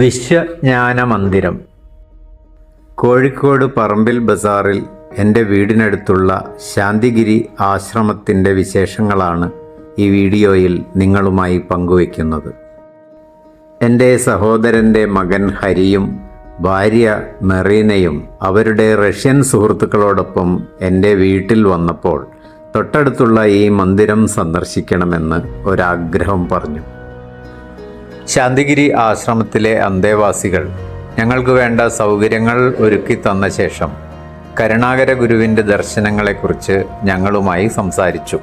വിശ്വജ്ഞാന മന്ദിരം കോഴിക്കോട് പറമ്പിൽ ബസാറിൽ എന്റെ വീടിനടുത്തുള്ള ശാന്തിഗിരി ആശ്രമത്തിന്റെ വിശേഷങ്ങളാണ് ഈ വീഡിയോയിൽ നിങ്ങളുമായി പങ്കുവയ്ക്കുന്നത്. എന്റെ സഹോദരന്റെ മകൻ ഹരിയും ഭാര്യ മെറീനയും അവരുടെ റഷ്യൻ സുഹൃത്തുക്കളോടൊപ്പം എന്റെ വീട്ടിൽ വന്നപ്പോൾ തൊട്ടടുത്തുള്ള ഈ മന്ദിരം സന്ദർശിക്കണമെന്ന് ഒരാഗ്രഹം പറഞ്ഞു. ശാന്തിഗിരി ആശ്രമത്തിലെ അന്തേവാസികൾ ഞങ്ങൾക്ക് വേണ്ട സൗകര്യങ്ങൾ ഒരുക്കി തന്ന ശേഷം കരുണാകര ഗുരുവിന്റെ ദർശനങ്ങളെക്കുറിച്ച് ഞങ്ങളുമായി സംസാരിച്ചു.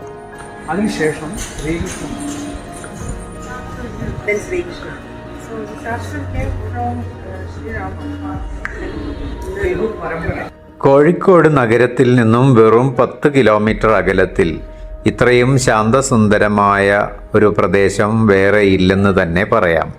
അതിനുശേഷം uh, കോഴിക്കോട് നഗരത്തിൽ നിന്നും വെറും പത്ത് കിലോമീറ്റർ അകലത്തിൽ ഇത്രയും ശാന്തസുന്ദരമായ ഒരു പ്രദേശം വേറെ ഇല്ലെന്ന് തന്നെ പറയാം.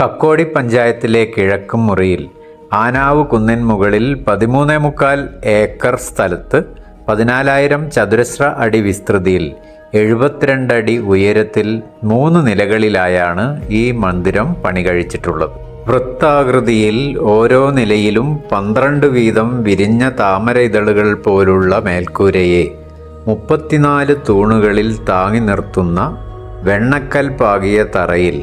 കക്കോടി പഞ്ചായത്തിലെ കിഴക്കും മുറിയിൽ ആനാവ് കുന്നിൻ മുകളിൽ പതിമൂന്നേ മുക്കാൽ ഏക്കർ സ്ഥലത്ത് പതിനാലായിരം ചതുരശ്ര അടി വിസ്തൃതിയിൽ എഴുപത്തിരണ്ടടി ഉയരത്തിൽ മൂന്ന് നിലകളിലായാണ് ഈ മന്ദിരം പണി കഴിച്ചിട്ടുള്ളത്. വൃത്താകൃതിയിൽ ഓരോ നിലയിലും പന്ത്രണ്ട് വീതം വിരിഞ്ഞ താമര ഇതളുകൾ പോലുള്ള മേൽക്കൂരയെ മുപ്പത്തിനാല് തൂണുകളിൽ താങ്ങി നിർത്തുന്ന വെണ്ണക്കൽ പാകിയ തറയിൽ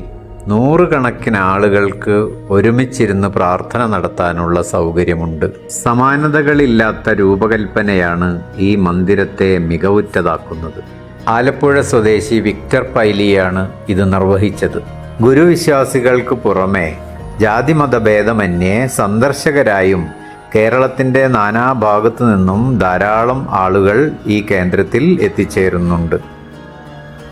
നൂറുകണക്കിന് ആളുകൾക്ക് ഒരുമിച്ചിരുന്ന് പ്രാർത്ഥന നടത്താനുള്ള സൗകര്യമുണ്ട്. സമാനതകളില്ലാത്ത രൂപകൽപ്പനയാണ് ഈ മന്ദിരത്തെ മികവുറ്റതാക്കുന്നത്. ആലപ്പുഴ സ്വദേശി വിക്ടർ പൈലിയാണ് ഇത് നിർവഹിച്ചത്. ഗുരുവിശ്വാസികൾക്ക് പുറമെ ജാതിമത ഭേദമന്യേ സന്ദർശകരായും കേരളത്തിന്റെ നാനാഭാഗത്തു നിന്നും ധാരാളം ആളുകൾ ഈ കേന്ദ്രത്തിൽ എത്തിച്ചേരുന്നുണ്ട്.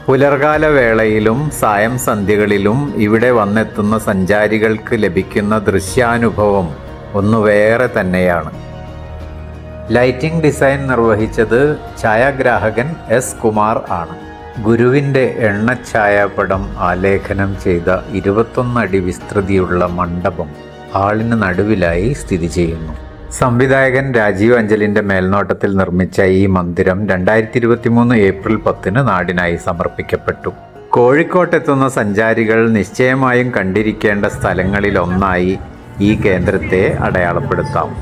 പുലർകാല വേളയിലും സായം സന്ധ്യകളിലും ഇവിടെ വന്നെത്തുന്ന സഞ്ചാരികൾക്ക് ലഭിക്കുന്ന ദൃശ്യാനുഭവം ഒന്ന് വേറെ തന്നെയാണ്. ലൈറ്റിംഗ് ഡിസൈൻ നിർവഹിച്ചത് ഛായാഗ്രാഹകൻ എസ് കുമാർ ആണ്. ഗുരുവിന്റെ എണ്ണഛായാപടം ആലേഖനം ചെയ്ത ഇരുപത്തൊന്നടി വിസ്തൃതിയുള്ള മണ്ഡപം ആളിന് നടുവിലായി സ്ഥിതി ചെയ്യുന്നു. സംവിധായകൻ രാജീവ് അഞ്ചലിന്റെ മേൽനോട്ടത്തിൽ നിർമ്മിച്ച ഈ മന്ദിരം രണ്ടായിരത്തി ഇരുപത്തി മൂന്ന് ഏപ്രിൽ പത്തിന് നാടിനായി സമർപ്പിക്കപ്പെട്ടു. കോഴിക്കോട്ടെത്തുന്ന സഞ്ചാരികൾ നിശ്ചയമായും കണ്ടിരിക്കേണ്ട സ്ഥലങ്ങളിലൊന്നായി ഈ കേന്ദ്രത്തെ അടയാളപ്പെടുത്താം.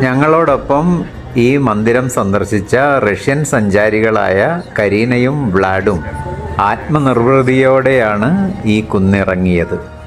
ഞങ്ങളോടൊപ്പം ഈ മന്ദിരം സന്ദർശിച്ച റഷ്യൻ സഞ്ചാരികളായ കരീനയും വ്ലാഡും ആത്മനിർവൃതിയോടെയാണ് ഈ കുന്നിറങ്ങിയത്.